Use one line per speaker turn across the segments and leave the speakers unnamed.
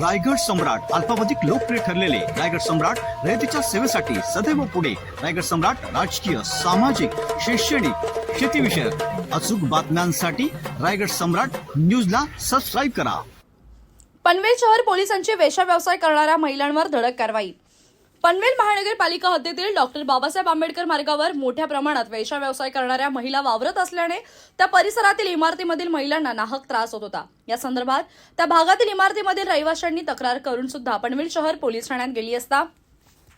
रायगड सम्राट अल्पावधिक लोकप्रिय ठरलेले रायगड सम्राट रयतेच्या सेवेसाठी सदैव पुढे. रायगड सम्राट राजकीय सामाजिक शैक्षणिक शेतीविषयक अचूक बातम्यांसाठी रायगड सम्राट न्यूजला सबस्क्राईब करा.
पनवेल शहर पोलिसांची वेश्या व्यवसाय करणाऱ्या महिलांवर धडक कारवाई. पनवेल महानगरपालिका हद्दीतील डॉक्टर बाबासाहेब आंबेडकर मार्गावर मोठ्या प्रमाणात वेशा व्यवसाय करणाऱ्या महिला वावरत असल्याने त्या परिसरातील इमारतीमधील महिलांना नाहक त्रास होत होता. या संदर्भात त्या भागातील इमारतीमधील रहिवाशांनी तक्रार करून सुद्धा पनवेल शहर पोलीस ठाण्यात गेली असता.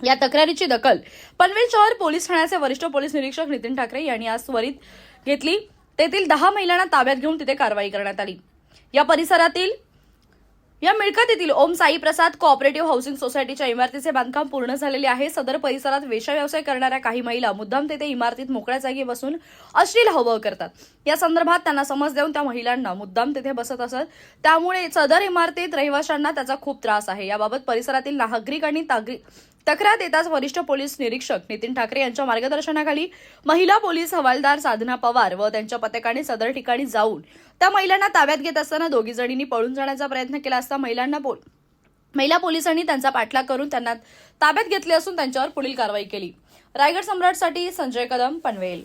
या तक्रारीची दखल पनवेल शहर पोलीस ठाण्याचे वरिष्ठ पोलीस निरीक्षक नितीन ठाकरे यांनी आज त्वरित घेतली. तेथील दहा महिलांना ताब्यात घेऊन तिथे कारवाई करण्यात आली. या परिसरातील या मिळकतीतील ओम साई प्रसाद कोऑपरेटिव्ह हाऊसिंग सोसायटीच्या इमारतीचे बांधकाम पूर्ण झालेले आहे. सदर परिसरात वेशा व्यवसाय करणाऱ्या काही महिला मुद्दाम तेथे इमारतीत मोकळ्या जागी बसून अश्लील हवं करतात. या संदर्भात त्यांना समज देऊन त्या महिलांना मुद्दाम तेथे बसत असत. त्यामुळे सदर इमारतीत रहिवाशांना त्याचा खूप त्रास आहे. याबाबत परिसरातील नागरिक आणि तागरी- तक्रार येताच वरिष्ठ पोलीस निरीक्षक नितीन ठाकरे यांच्या मार्गदर्शनाखाली महिला पोलीस हवालदार साधना पवार व त्यांच्या पथकाने सदर ठिकाणी जाऊन त्या महिलांना ताब्यात घेत असताना दोघी जणींनी पळून जाण्याचा प्रयत्न केला असता महिलांना पोल महिला पोलिसांनी त्यांचा पाठलाग करून त्यांना ताब्यात घेतले असून त्यांच्यावर पुढील कारवाई केली. रायगड सम्राटसाठी संजय कदम पनवेल.